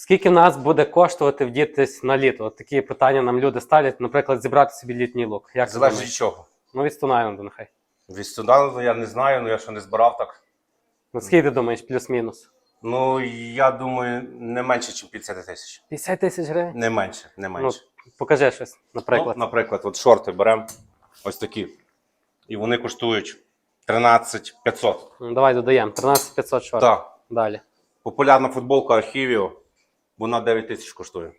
Скільки в нас буде коштувати вдітись на літо? От такі питання нам люди ставлять, наприклад, зібрати собі літній лук. Як Залежить від чого. Ну, від Стунаєнду нехай. Від Судану я не знаю, ну я ще не збирав так. Ну, скільки ти думаєш, плюс-мінус? Ну, я думаю, не менше, ніж 50 тисяч. 50 тисяч гривень? Не менше, не менше. Покажи щось, наприклад. Ну, наприклад, от шорти беремо ось такі. І вони коштують 13 500. Ну, давай додаємо. 13 500 шорт. Так. Далі. Популярна футболка архівів, вона 9 тисяч коштує.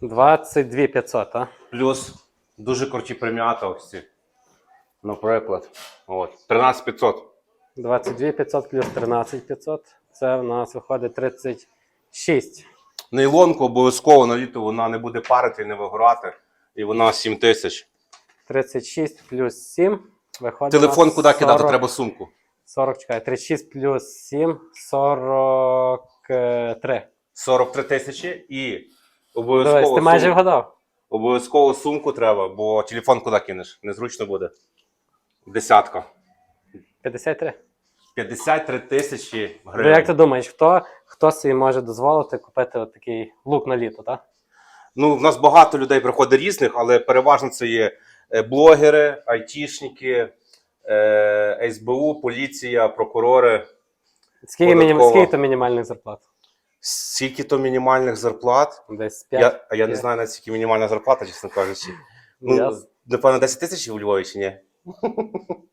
22 500, а? Плюс дуже круті преміата ось ці. Наприклад, от, 13 500. 22 500 плюс 13 500. Це в нас виходить 36. Нейлонку обов'язково на літо вона не буде парити, і не вигорати. І вона 7 тисяч. 36 плюс 7. Виходить. Телефон куди кидати? Треба сумку. 40, чекай, 36 плюс 7, 43. 43 тисячі і Дивись, обов'язково, ти майже сумку, вгадав. обов'язково сумку треба, бо телефон куди кинеш? Незручно буде. Десятка. 53. 53 тисячі Ну, гривень. як ти думаєш, хто, хто собі може дозволити купити от такий лук на літо, так? Ну, в нас багато людей приходить різних, але переважно це є е, блогери, айтішники, е, СБУ, поліція, прокурори. Скільки, мінім... Податково. Скільки то мінімальних зарплат? Скільки то мінімальних зарплат? Десь 5. Я, а я не знаю навіть скільки мінімальна зарплата, чесно кажучи. Ну, Я- напевно, 10 тисяч у Львові чи ні?